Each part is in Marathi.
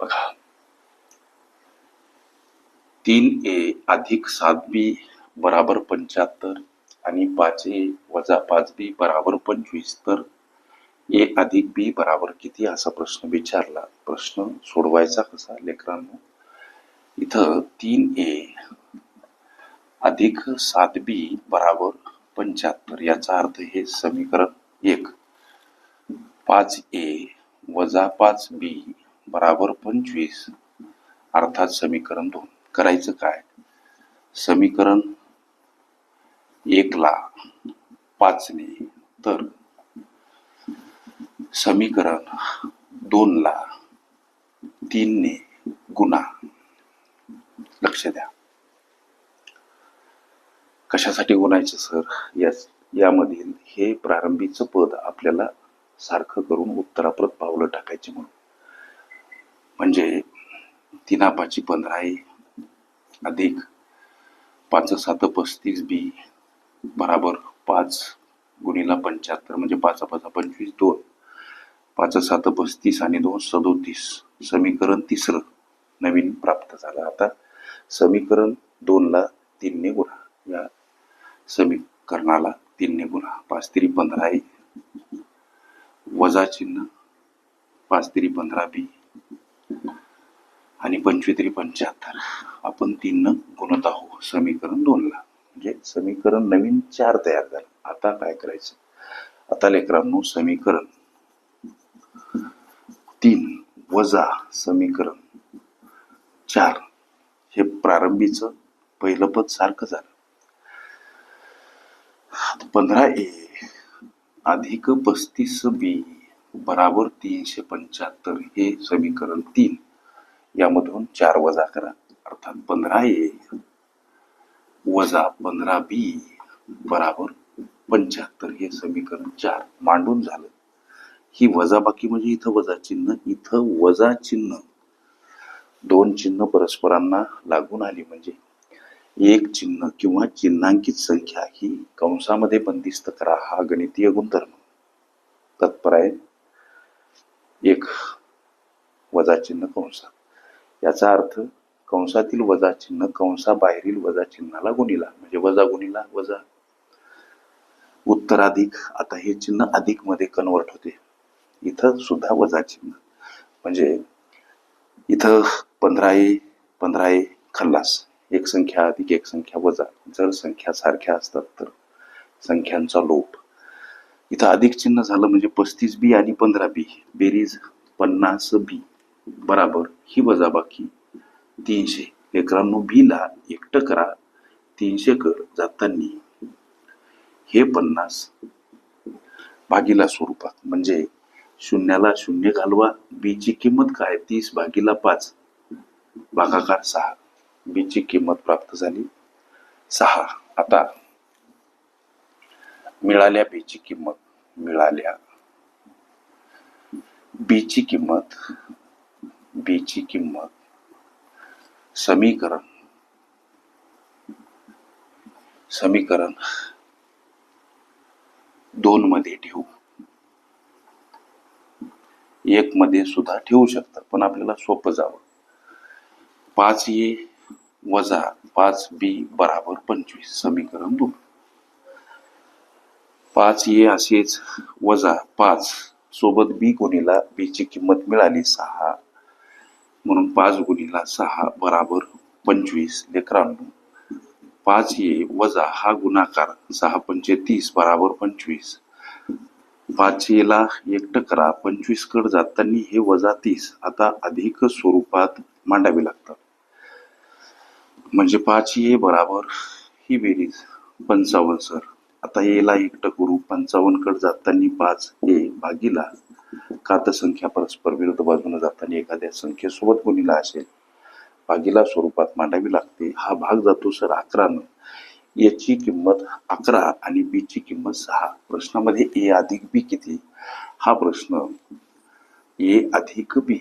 बघा. तीन ए अधिक सात बी बराबर पंच्याहत्तर आणि पाच ए वजा पाच बी बराबर पंचवीस तर ए अधिक बी बराबर किती? असा प्रश्न विचारला. प्रश्न सोडवायचा कसा लेकरांनो? इथं तीन ए अधिक सात बी बराबर पंच्याहत्तर याचा अर्थ हे समीकरण एक. पाच ए वजा पाच बी बराबर पंचवीस. अर्थात समीकरण दोन. करायचं काय? समीकरण एकला पाचने. तर समीकरण दोनला तीनने गुणा. लक्ष द्या. कशासाठी गुणायचं सर? या यामधील हे प्रारंभीचं पद आपल्याला सारखं करून उत्तराप्रत पावलं टाकायचे म्हणून. म्हणजे तीना पाची पंधरा आहे. अधिक पाच सात पस्तीस बी बराबर पाच गुणीला पंच्याहत्तर म्हणजे पाच पाच पंचवीस दोन. पाच सात पस्तीस आणि दोन सदोतीस समीकरण तिसरं नवीन प्राप्त झालं. आता समीकरण दोनला तीनने गुणा. या समीकरणाला तीनने गुणा. पाच तिरी पंधरा आहे. वजा चिन्ह पाच तिरी पंधरा बी. आणि पंचवीतरी पंच्याहत्तर. आपण तीननं गुणत आहोत. समीकरण दोनला. म्हणजे समीकरण नवीन चार तयार झालं आता काय करायचं? आता लेकरांनो समीकरण तीन वजा समीकरण चार. हे प्रारंभीच पहिलं पद सारखं झालं. पंधरा ए अधिक पस्तीस बी बराबर तीनशे पंच्याहत्तर हे समीकरण तीन. यामधून चार वजा करा. अर्थात पंधरा ए. वजा पंधरा बी बराबर पंच्याहत्तर. हे समीकरण चार मांडून झालं. ही वजाबाकी म्हणजे इथं वजा चिन्ह. इथं वजा चिन्ह. दोन चिन्ह परस्परांना लागून आली म्हणजे एक चिन्ह किंवा चिन्हांकित संख्या ही कंसामध्ये बंदिस्त करा हा गणितीय गुणधर्म. तत्पर आहे एक वजा चिन्ह कंसात. याचा अर्थ कंसातील वजा चिन्ह कंसाबाहेरील वजा चिन्हाला गुणिला म्हणजे वजा गुणिला वजा. उत्तराधिक आता हे चिन्ह अधिकमध्ये कन्वर्ट होते. इथं सुद्धा वजा चिन्ह. म्हणजे इथं पंधरा ए पंधरा ए खल्लास. एक संख्या अधिक एक संख्या वजा. जर संख्या सारख्या असतात तर संख्यांचा लोप. इथं अधिक चिन्ह झालं म्हणजे पस्तीस बी आणि पंधरा बी. बेरीज पन्नास बी. बराबर. ही वजाबाकी तीनशे. लेकरांनो बीला एकटं करा. तीनशे कर जातानी. हे पन्नास भागीला स्वरूपात. म्हणजे शून्याला शून्य घालवा. बीची किंमत काय? तीस भागीला पाच. भागाकार सहा. बीची किंमत प्राप्त झाली सहा. आता मिळाल्या बीची किंमत. मिळाल्या. बीची किंमत बीची किंमत. समीकरण. समीकरण. दोन मध्ये ठेवू. एक मध्ये सुद्धा ठेवू शकतात पण आपल्याला सोपं जावं. पाच ए वजा पाच बी बराबर पंचवीस समीकरण दोन. पाच ए असेच वजा पाच सोबत बी गुणीला बी ची किंमत मिळाली सहा. म्हणून पाच गुणीला सहा बराबर पंचवीस लेकरांनो. पाच ए वजा हा गुणाकार सहा पंचे तीस बराबर पंचवीस. पाच येला एकटं करा पंचवीस कड जाताना हे वजा तीस. आता अधिक स्वरूपात मांडावे लागतात. म्हणजे पाच ये बराबर ही बेरीज पंचावन्न सर. आता येला एकटं करू पंचावन्न कड जाताना पाच ए भागीला कात संख्या परस्पर विरुद्ध बाजूने जाताना एखाद्या संख्येसोबत गुणिला असेल भागीला स्वरूपात मांडावी लागते. हा भाग जातो सर अकरानं. याची किंमत अकरा आणि बी ची किंमत सहा. प्रश्नामध्ये ए अधिक बी किती? हा प्रश्न ए अधिक बी.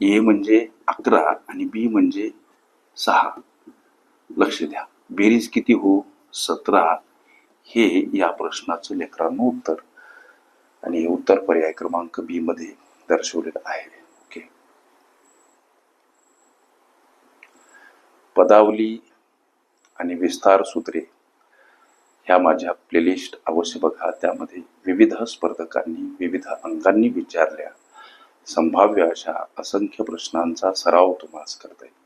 ए म्हणजे अकरा आणि बी म्हणजे सहा. लक्ष द्या. बेरीज किती हो? सतरा. हे या प्रश्नाचं लेकरांनो उत्तर. आणि हे उत्तर पर्याय क्रमांक बी मध्ये दर्शवलेलं आहे. ओके पदावली आणि विस्तार सूत्रे ह्या माझ्या प्लेलिस्ट अवश्य बघा. त्यामध्ये विविध स्पर्धकांनी विविध अंगांनी विचारल्या. संभाव्य अशा असंख्य प्रश्नांचा सराव तुम्हाला करता येईल.